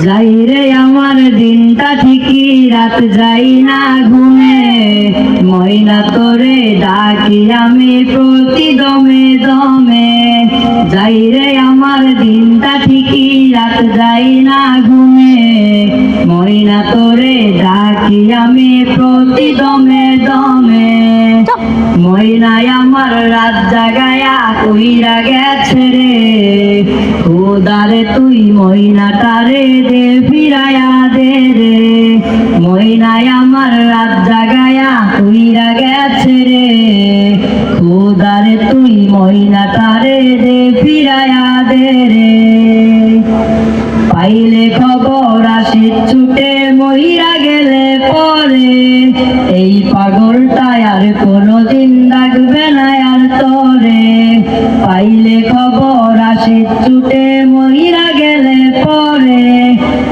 যাই রে আমার দিনটা ঠিকই রাত যাই না ঘুমে। ময়না তোরে ডাকি আমি প্রতি দমে। দমে যাই রে আমার দিনটা ঠিকই রাত যাই না ঘুমে। ময়না তোরে ডাকি আমি প্রতি দমে। দমে ময়নায় আমার রাত জাগায়া কইরা গেছে রে খোদারে তুই ময়নাটারে দে, ফিরায়া দে রে। ময়নায় আমার রাত জাগায়া কইরা গেছে রে। খোদারে তুই ময়নাটারে দে, ফিরায়া দে রে। পাইলে খবর আসে ছুটে মহিরা গেলে পরে। এই পাগলটা আর কোনো দিন ডাকবে না আর তরে। পাইলে খবর আসে ছুটে মহিরা গেলে পরে।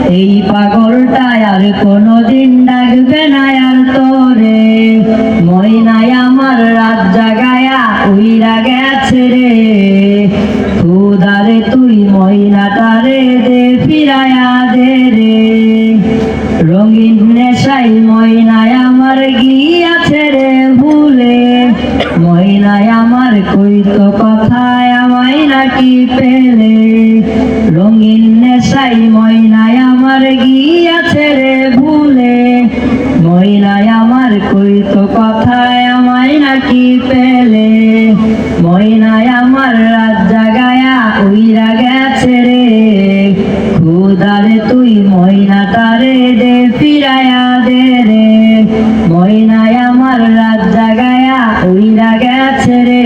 এই পাগলটা আর কোনোদিন ডাকবে না আর তরে। ময়নায় আমার রাত জাগায়া উইরা গেছে রে। খুদারে তুই ময়নাটারে দে, ফিরায়া দে রে। রঙিন নেশাই ময়নায় আমার গিয়াছে ময়নায় আমার কইতো কথায় আমায় নাকি পেলে? রঙিন নেশাই ময়নায় আমার গিয়াছে রে ভুলে। ময়নায় আমার কইতো কথায় আমায় নাকি পেলে? ময়নায় আমার রাত জাগায়া উইরা গেছে রে। খুদারে তুই ময়নাটারে দে ফিরায়া। আছে রে।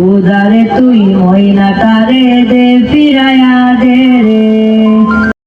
উদারে তুই ময়না কারে দেবি